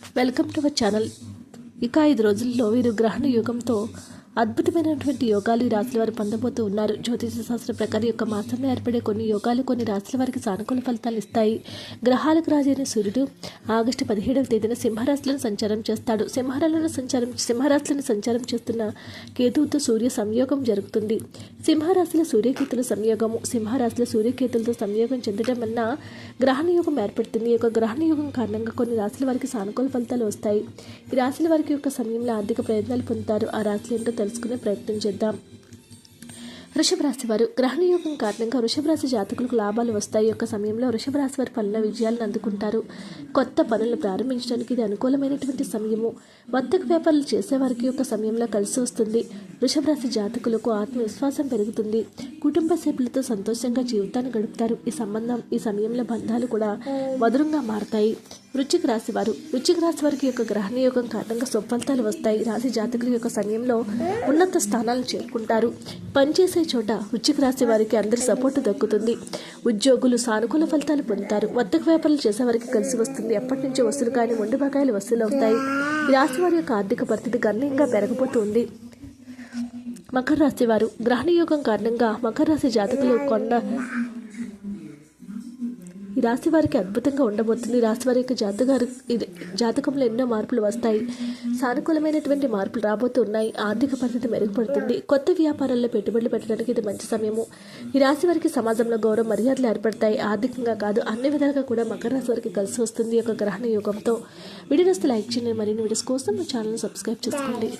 Welcome to our channel. ఇక ఐదు రోజుల్లో వీరు గ్రహణ యుగంతో అద్భుతమైనటువంటి యోగాలు ఈ రాశుల వారు పొందబోతూ ఉన్నారు. జ్యోతిష శాస్త్ర ప్రకారం యొక్క మాసంలో ఏర్పడే కొన్ని యోగాలు కొన్ని రాశుల వారికి సానుకూల ఫలితాలు ఇస్తాయి. గ్రహాలకు రాజైన సూర్యుడు ఆగస్టు పదిహేడవ తేదీన సింహరాశులను సంచారం చేస్తాడు. సింహరాలను సంచారం సింహరాశులను సంచారం చేస్తున్న కేతువుతో సూర్య సంయోగం జరుగుతుంది. సింహరాశుల సూర్యకేతుల సంయోగము సింహరాశుల సూర్యకేతులతో సంయోగం చెందడం వలన గ్రహణ యోగం ఏర్పడుతుంది. ఈ యొక్క గ్రహణ యోగం కారణంగా కొన్ని రాశుల వారికి సానుకూల ఫలితాలు వస్తాయి. ఈ రాశుల వారికి యొక్క సమయంలో ఆర్థిక ప్రయోజనాలు పొందుతారు. ఆ రాశులు ఏంటో తెలుసుకునే ప్రయత్నం చేద్దాం. వృషభ రాశి వారు గ్రహణ యోగం కారణంగా వృషభ రాశి జాతకులకు లాభాలు వస్తాయి. యొక్క సమయంలో వృషభ రాశి వారి పనుల విజయాలను అందుకుంటారు. కొత్త పనులు ప్రారంభించడానికి ఇది అనుకూలమైనటువంటి సమయము. వర్తక వ్యాపారాలు చేసేవారికి యొక్క సమయంలో కలిసి వస్తుంది. వృషభ రాశి జాతకులకు ఆత్మవిశ్వాసం పెరుగుతుంది. కుటుంబ సభ్యులతో సంతోషంగా జీవితాన్ని గడుపుతారు. ఈ సంబంధం ఈ సమయంలో బంధాలు కూడా మధురంగా మారతాయి. వృచ్చిక రాశి వారు. వృచ్చిక రాశి వారికి యొక్క గ్రహణ యోగం కారణంగా సుఫలితాలు వస్తాయి. రాశి జాతకుల యొక్క సమయంలో ఉన్నత స్థానాలను చేరుకుంటారు. పనిచేసే చోట వృచ్చిక రాశి వారికి అందరి సపోర్టు దక్కుతుంది. ఉద్యోగులు సానుకూల ఫలితాలు పొందుతారు. వర్తక వ్యాపారాలు చేసే వారికి కలిసి వస్తుంది. ఎప్పటి నుంచో వసూలు కానీ ఉండి బకాయిలు వసూలు అవుతాయి. ఈ రాశి వారి యొక్క ఆర్థిక పరిస్థితి గణనీయంగా పెరగబోతుంది. మకర రాశి వారు. గ్రహణ యోగం కారణంగా మకర రాశి జాతకులు కొండ ఈ రాశి వారికి అద్భుతంగా ఉండబోతుంది. రాశి వారి యొక్క జాతకారు ఇది జాతకంలో ఎన్నో మార్పులు వస్తాయి. సానుకూలమైనటువంటి మార్పులు రాబోతున్నాయి ఆర్థిక పరిస్థితి మెరుగుపడుతుంది. కొత్త వ్యాపారాల్లో పెట్టుబడులు పెట్టడానికి ఇది మంచి సమయము. ఈ రాశి వారికి సమాజంలో గౌరవ మర్యాదలు ఏర్పడతాయి. ఆర్థికంగా కాదు అన్ని విధాలుగా కూడా మకర రాశి వారికి కలిసి వస్తుంది ఒక గ్రహణ యోగంతో. వీడియోస్ లైక్ చేయండి. మరిన్ని వీడియోస్ కోసం మా ఛానల్ సబ్స్క్రైబ్ చేసుకోండి.